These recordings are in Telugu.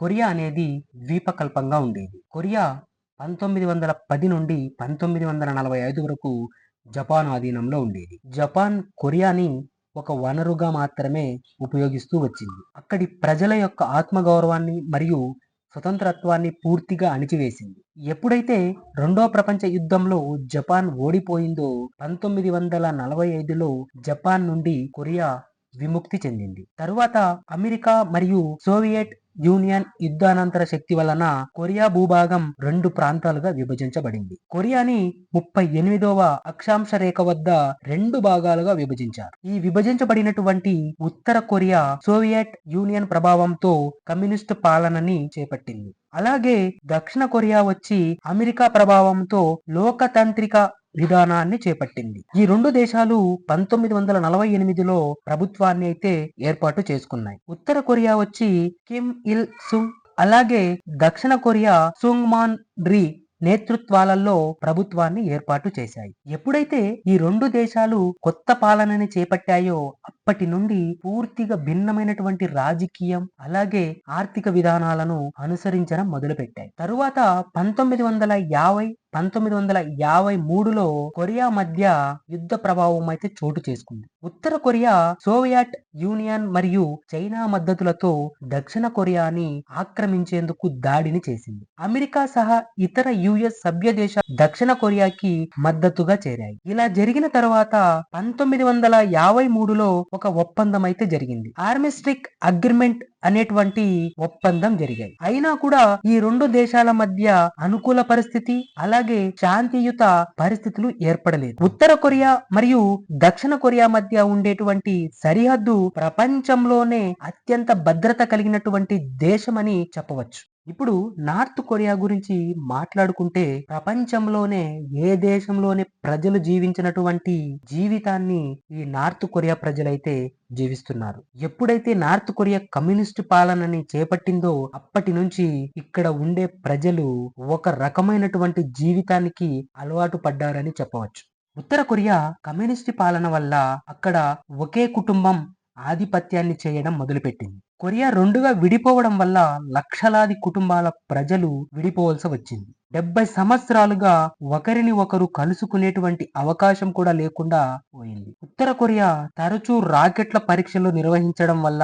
కొరియా అనేది ద్వీపకల్పంగా ఉండేది. కొరియా పంతొమ్మిది వందల పది నుండి పంతొమ్మిది వందల నలభై ఐదు వరకు జపాన్ ఆధీనంలో ఉండేది. జపాన్ కొరియాని ఒక వనరుగా మాత్రమే ఉపయోగిస్తూ వచ్చింది. అక్కడి ప్రజల యొక్క ఆత్మగౌరవాన్ని మరియు స్వతంత్రత్వాన్ని పూర్తిగా అణిచివేసింది. ఎప్పుడైతే రెండో ప్రపంచ యుద్ధంలో జపాన్ ఓడిపోయిందో పంతొమ్మిది వందల నలభై ఐదులో జపాన్ నుండి కొరియా విముక్తి చెందింది. తరువాత అమెరికా మరియు సోవియట్ యూనియన్ యుద్ధానంతర శక్తి వలన కొరియా భూభాగం రెండు ప్రాంతాలుగా విభజించబడింది. కొరియాని ముప్పై ఎనిమిదవ అక్షాంశ రేఖ వద్ద రెండు భాగాలుగా విభజించారు. ఈ విభజించబడినటువంటి ఉత్తర కొరియా సోవియట్ యూనియన్ ప్రభావంతో కమ్యూనిస్టు పాలనని చేపట్టింది. అలాగే దక్షిణ కొరియా వచ్చి అమెరికా ప్రభావంతో లోకతాంత్రిక విధానాన్ని చేపట్టింది. ఈ రెండు దేశాలు పంతొమ్మిది వందల నలభై ఎనిమిదిలో ప్రభుత్వాన్ని అయితే ఏర్పాటు చేసుకున్నాయి. ఉత్తర కొరియా వచ్చి కిమ్ ఇల్ సుంగ్ అలాగే దక్షిణ కొరియా సుంగ్మాన్ డ్రీ నేతృత్వాలలో ప్రభుత్వాన్ని ఏర్పాటు చేశాయి. ఎప్పుడైతే ఈ రెండు దేశాలు కొత్త పాలనని చేపట్టాయో అప్పటి నుండి పూర్తిగా భిన్నమైనటువంటి రాజకీయం అలాగే ఆర్థిక విధానాలను అనుసరించడం మొదలుపెట్టాయి. తరువాత పంతొమ్మిది వందల యాభై పంతొమ్మిది వందల యాభై మూడులో కొరియా మధ్య యుద్ధ ప్రభావం అయితే చోటు చేసుకుంది. ఉత్తర కొరియా సోవియట్ యూనియన్ మరియు చైనా మద్దతులతో దక్షిణ కొరియాని ఆక్రమించేందుకు దాడిని చేసింది. అమెరికా సహా ఇతర యుఎస్ సభ్య దేశాలు దక్షిణ కొరియాకి మద్దతుగా చేరాయి. ఇలా జరిగిన తర్వాత పంతొమ్మిది వందల యాభై మూడులో ఒక ఒప్పందం అయితే జరిగింది. ఆర్మిస్టిక్ అగ్రిమెంట్ అనేటువంటి ఒప్పందం జరిగాయి. అయినా కూడా ఈ రెండు దేశాల మధ్య అనుకూల పరిస్థితి అలాగే శాంతియుత పరిస్థితులు ఏర్పడలేదు. ఉత్తర కొరియా మరియు దక్షిణ కొరియా మధ్య ఉండేటువంటి సరిహద్దు ప్రపంచంలోనే అత్యంత భద్రత కలిగినటువంటి దేశమని చెప్పవచ్చు. ఇప్పుడు నార్త్ కొరియా గురించి మాట్లాడుకుంటే ప్రపంచంలోనే ఏ దేశంలోనే ప్రజలు జీవించినటువంటి జీవితాన్ని ఈ నార్త్ కొరియా ప్రజలైతే జీవిస్తున్నారు. ఎప్పుడైతే నార్త్ కొరియా కమ్యూనిస్ట్ పాలనని చేపట్టిందో అప్పటి నుంచి ఇక్కడ ఉండే ప్రజలు ఒక రకమైనటువంటి జీవితానికి అలవాటు పడ్డారని చెప్పవచ్చు. ఉత్తర కొరియా కమ్యూనిస్ట్ పాలన వల్ల అక్కడ ఒకే కుటుంబం ఆధిపత్యాన్ని చేయడం మొదలుపెట్టింది. కొరియా రెండుగా విడిపోవడం వల్ల లక్షలాది కుటుంబాల ప్రజలు విడిపోవలసి వచ్చింది. డెబ్బై సంవత్సరాలుగా ఒకరిని ఒకరు కలుసుకునేటువంటి అవకాశం కూడా లేకుండా పోయింది. ఉత్తర కొరియా తరచూ రాకెట్ల పరీక్షలు నిర్వహించడం వల్ల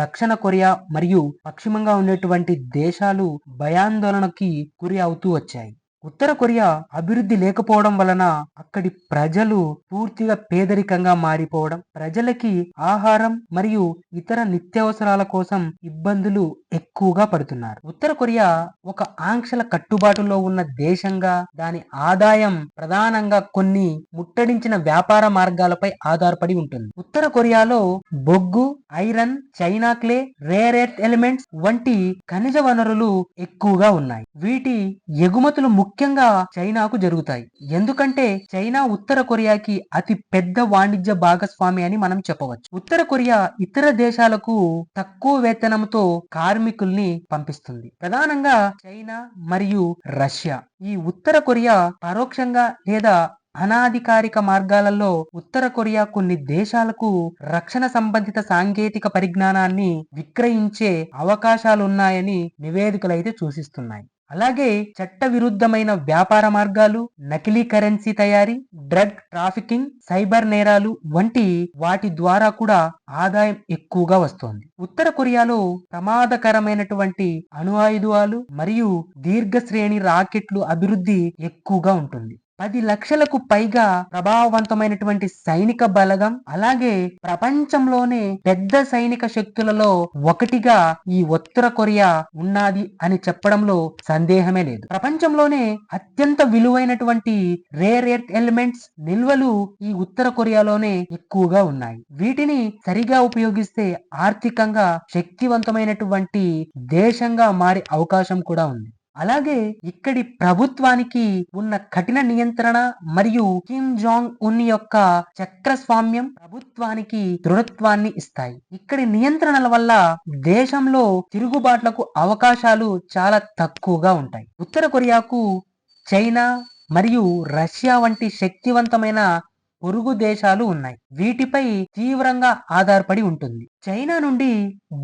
దక్షిణ కొరియా మరియు పశ్చిమంగా ఉండేటువంటి దేశాలు భయాందోళనకి గురి అవుతూ వచ్చాయి. ఉత్తర కొరియా అభివృద్ధి లేకపోవడం వలన అక్కడి ప్రజలు పూర్తిగా పేదరికంగా మారిపోవడం ప్రజలకి ఆహారం మరియు ఇతర నిత్యావసరాల కోసం ఇబ్బందులు ఎక్కువగా పడుతున్నారు. ఉత్తర కొరియా ఒక ఆంక్షల కట్టుబాటులో ఉన్న దేశంగా దాని ఆదాయం ప్రధానంగా కొన్ని ముట్టడించిన వ్యాపార మార్గాలపై ఆధారపడి ఉంటుంది. ఉత్తర కొరియాలో బొగ్గు iron china clay rare earth elements వంటి ఖనిజ వనరులు ఎక్కువగా ఉన్నాయి. వీటి ఎగుమతులు ముఖ్యంగా చైనాకు జరుగుతాయి. ఎందుకంటే చైనా ఉత్తర కొరియాకి అతి పెద్ద వాణిజ్య భాగస్వామి అని మనం చెప్పవచ్చు. ఉత్తర కొరియా ఇతర దేశాలకు తక్కువ వేతనంతో కార్మికుల్ని పంపిస్తుంది. ప్రధానంగా చైనా మరియు రష్యా. ఈ ఉత్తర కొరియా పరోక్షంగా లేదా అనాధికారిక మార్గాలలో ఉత్తర కొరియా కొన్ని దేశాలకు రక్షణ సంబంధిత సాంకేతిక పరిజ్ఞానాన్ని విక్రయించే అవకాశాలున్నాయని నివేదికలైతే సూచిస్తున్నాయి. అలాగే చట్ట విరుద్ధమైన వ్యాపార మార్గాలు నకిలీ కరెన్సీ తయారీ డ్రగ్ ట్రాఫికింగ్ సైబర్ నేరాలు వంటి వాటి ద్వారా కూడా ఆదాయం ఎక్కువగా వస్తోంది. ఉత్తర కొరియాలో ప్రమాదకరమైనటువంటి అణు ఆయుధాలు మరియు దీర్ఘ శ్రేణి రాకెట్లు అభివృద్ధి ఎక్కువగా ఉంటుంది. పది లక్షలకు పైగా ప్రభావవంతమైనటువంటి సైనిక బలగం అలాగే ప్రపంచంలోనే పెద్ద సైనిక శక్తులలో ఒకటిగా ఈ ఉత్తర కొరియా ఉన్నది అని చెప్పడంలో సందేహమే లేదు. ప్రపంచంలోనే అత్యంత విలువైనటువంటి రేర్ ఎర్త్ ఎలిమెంట్స్ నిల్వలు ఈ ఉత్తర కొరియాలోనే ఎక్కువగా ఉన్నాయి. వీటిని సరిగా ఉపయోగిస్తే ఆర్థికంగా శక్తివంతమైనటువంటి దేశంగా మారే అవకాశం కూడా ఉంది. అలాగే ఇక్కడి ప్రభుత్వానికి ఉన్న కఠిన నియంత్రణ మరియు కిమ్ జాంగ్ ఉన్ యొక్క చక్రస్వామ్యం ప్రభుత్వానికి దృఢత్వాన్ని ఇస్తాయి. ఇక్కడి నియంత్రణల వల్ల దేశంలో తిరుగుబాట్లకు అవకాశాలు చాలా తక్కువగా ఉంటాయి. ఉత్తర కొరియాకు చైనా మరియు రష్యా వంటి శక్తివంతమైన పొరుగు దేశాలు ఉన్నాయి. వీటిపై తీవ్రంగా ఆధారపడి ఉంటుంది. చైనా నుండి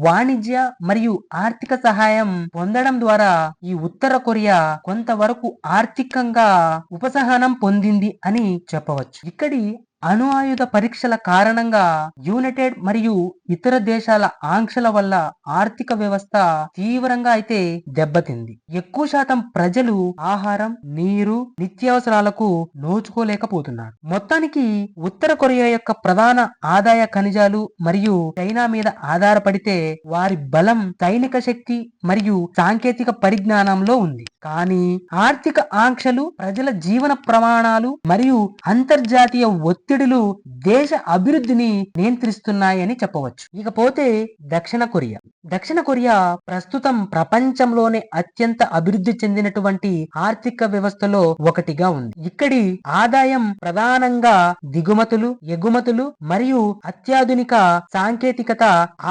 వాణిజ్య మరియు ఆర్థిక సహాయం పొందడం ద్వారా ఈ ఉత్తర కొరియా కొంతవరకు ఆర్థికంగా ఉపసహనం పొందింది అని చెప్పవచ్చు. ఇక్కడి అణు ఆయుధ పరీక్షల కారణంగా యునైటెడ్ మరియు ఇతర దేశాల ఆంక్షల వల్ల ఆర్థిక వ్యవస్థ తీవ్రంగా అయితే దెబ్బతింది. ఎక్కువ శాతం ప్రజలు ఆహారం నీరు నిత్యావసరాలకు నోచుకోలేకపోతున్నారు. మొత్తానికి ఉత్తర కొరియా యొక్క ప్రధాన ఆదాయ ఖనిజాలు మరియు చైనా మీద ఆధారపడితే వారి బలం సైనిక శక్తి మరియు సాంకేతిక పరిజ్ఞానంలో ఉంది. కానీ ఆర్థిక ఆంక్షలు ప్రజల జీవన ప్రమాణాలు మరియు అంతర్జాతీయ ఒత్తిడి ఒత్తిడులు దేశ అభివృద్ధిని నియంత్రిస్తున్నాయని చెప్పవచ్చు. ఇకపోతే దక్షిణ కొరియా. దక్షిణ కొరియా ప్రస్తుతం ప్రపంచంలోనే అత్యంత అభివృద్ధి చెందినటువంటి ఆర్థిక వ్యవస్థలో ఒకటిగా ఉంది. ఇక్కడి ఆదాయం ప్రధానంగా దిగుమతులు ఎగుమతులు మరియు అత్యాధునిక సాంకేతికత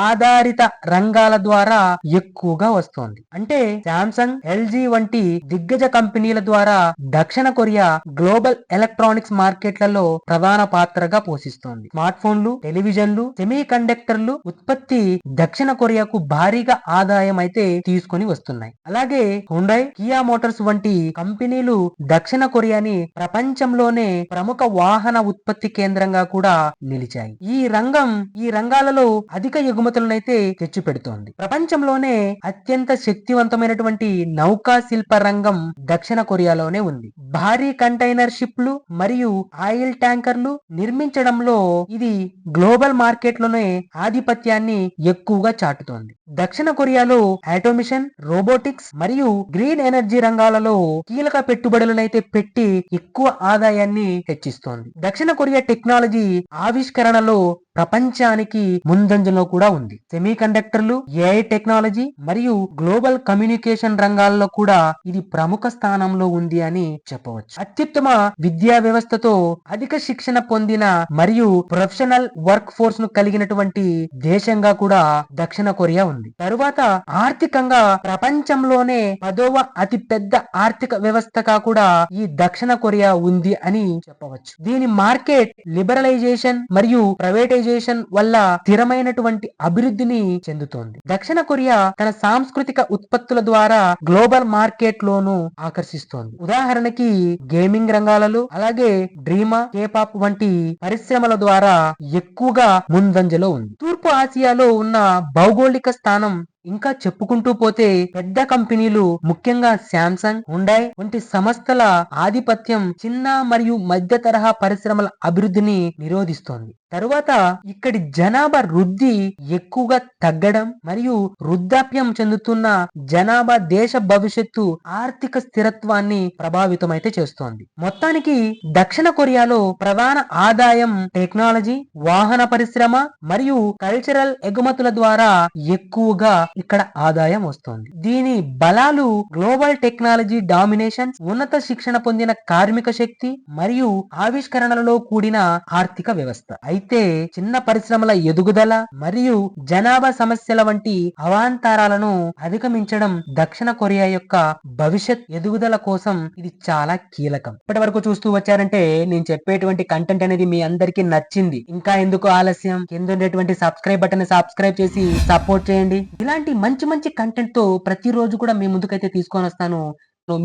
ఆధారిత రంగాల ద్వారా ఎక్కువగా వస్తోంది. అంటే శాంసంగ్ ఎల్జీ వంటి దిగ్గజ కంపెనీల ద్వారా దక్షిణ కొరియా గ్లోబల్ ఎలక్ట్రానిక్స్ మార్కెట్లలో ప్రధాన పాత్రగా పోషిస్తోంది. స్మార్ట్ ఫోన్లు టెలివిజన్లు సెమీ కండక్టర్లు ఉత్పత్తి దక్షిణ కొరియాకు భారీగా ఆదాయం అయితే తీసుకొని వస్తున్నాయి. అలాగే హుండై కియా మోటార్స్ వంటి కంపెనీలు దక్షిణ కొరియాని ప్రపంచంలోనే ప్రముఖ వాహన ఉత్పత్తి కేంద్రంగా కూడా నిలిచాయి. ఈ రంగం ఈ రంగాలలో అధిక ఎగుమతులనైతే తెచ్చిపెడుతోంది. ప్రపంచంలోనే అత్యంత శక్తివంతమైనటువంటి నౌకా శిల్ప రంగం దక్షిణ కొరియాలోనే ఉంది. భారీ కంటైనర్ షిప్లు మరియు ఆయిల్ ట్యాంకర్లు నిర్మించడంలో ఇది గ్లోబల్ మార్కెట్లోనే ఆధిపత్యాన్ని ఎక్కువగా చాటుతోంది. దక్షిణ కొరియాలో ఆటోమిషన్ రోబోటిక్స్ మరియు గ్రీన్ ఎనర్జీ రంగాలలో కీలక పెట్టుబడులనైతే పెట్టి ఎక్కువ ఆదాయాన్ని హెచ్చిస్తోంది. దక్షిణ కొరియా టెక్నాలజీ ఆవిష్కరణలో ప్రపంచానికి ముందంజలో కూడా ఉంది. సెమీ కండక్టర్లు ఏఐ టెక్నాలజీ మరియు గ్లోబల్ కమ్యూనికేషన్ రంగాల్లో కూడా ఇది ప్రముఖ స్థానంలో ఉంది అని చెప్పవచ్చు. అత్యుత్తమ విద్యా వ్యవస్థతో అధిక శిక్షణ పొందిన మరియు ప్రొఫెషనల్ వర్క్ ఫోర్స్ను కలిగినటువంటి దేశంగా కూడా దక్షిణ కొరియా ఉంది. తరువాత ఆర్థికంగా ప్రపంచంలోనే పదోవ అతి పెద్ద ఆర్థిక వ్యవస్థగా కూడా ఈ దక్షిణ కొరియా ఉంది అని చెప్పవచ్చు. దీని మార్కెట్ లిబరలైజేషన్ మరియు ప్రైవేటైజేషన్ వల్ల స్థిరమైనటువంటి అభివృద్ధిని చెందుతోంది. దక్షిణ కొరియా తన సాంస్కృతిక ఉత్పత్తుల ద్వారా గ్లోబల్ మార్కెట్ లోను ఆకర్షిస్తోంది. ఉదాహరణకి గేమింగ్ రంగాలలో అలాగే డ్రీమా కేపాప్ వంటి పరిశ్రమల ద్వారా ఎక్కువగా ముందంజలో ఉంది. తూర్పు ఆసియాలో ఉన్న భౌగోళిక స్థానం ఇంకా చెప్పుకుంటూ పోతే పెద్ద కంపెనీలు ముఖ్యంగా శాంసంగ్ హుండాయ్ వంటి సంస్థల ఆధిపత్యం చిన్న మరియు మధ్య తరహా పరిశ్రమల అభివృద్ధిని నిరోధిస్తోంది. తరువాత ఇక్కడి జనాభా వృద్ధి ఎక్కువగా తగ్గడం మరియు వృద్ధాప్యం చెందుతున్న జనాభా దేశ భవిష్యత్తు ఆర్థిక స్థిరత్వాన్ని ప్రభావితమైతే చేస్తోంది. మొత్తానికి దక్షిణ కొరియాలో ప్రధాన ఆదాయం టెక్నాలజీ వాహన పరిశ్రమ మరియు కల్చరల్ ఎగుమతుల ద్వారా ఎక్కువగా ఇక్కడ ఆదాయం వస్తోంది. దీని బలాలు గ్లోబల్ టెక్నాలజీ డామినేషన్ ఉన్నత శిక్షణ పొందిన కార్మిక శక్తి మరియు ఆవిష్కరణలలో కూడిన ఆర్థిక వ్యవస్థ. అయితే అయితే చిన్న పరిశ్రమల ఎదుగుదల మరియు జనాభా సమస్యల వంటి అవాంతరాలను అధిగమించడం దక్షిణ కొరియా యొక్క భవిష్యత్ ఎదుగుదల కోసం ఇది చాలా కీలకం. ఇప్పటి వరకు చూస్తూ వచ్చారంటే నేను చెప్పేటువంటి కంటెంట్ అనేది మీ అందరికీ నచ్చింది. ఇంకా ఎందుకు ఆలస్యం? కింద ఉండేటువంటి సబ్స్క్రైబ్ బటన్ సబ్స్క్రైబ్ చేసి సపోర్ట్ చేయండి. ఇలాంటి మంచి మంచి కంటెంట్తో ప్రతిరోజు కూడా మీ ముందుకైతే తీసుకొని వస్తాను.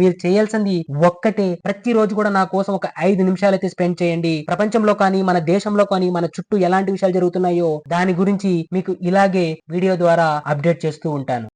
మీరు చేయాల్సింది ఒక్కటే. ప్రతిరోజు కూడా నా కోసం ఒక ఐదు నిమిషాలు అయితే స్పెండ్ చేయండి. ప్రపంచంలో కానీ మన దేశంలో కానీ మన చుట్టూ ఎలాంటి విషయాలు జరుగుతున్నాయో దాని గురించి మీకు ఇలాగే వీడియో ద్వారా అప్డేట్ చేస్తూ ఉంటాను.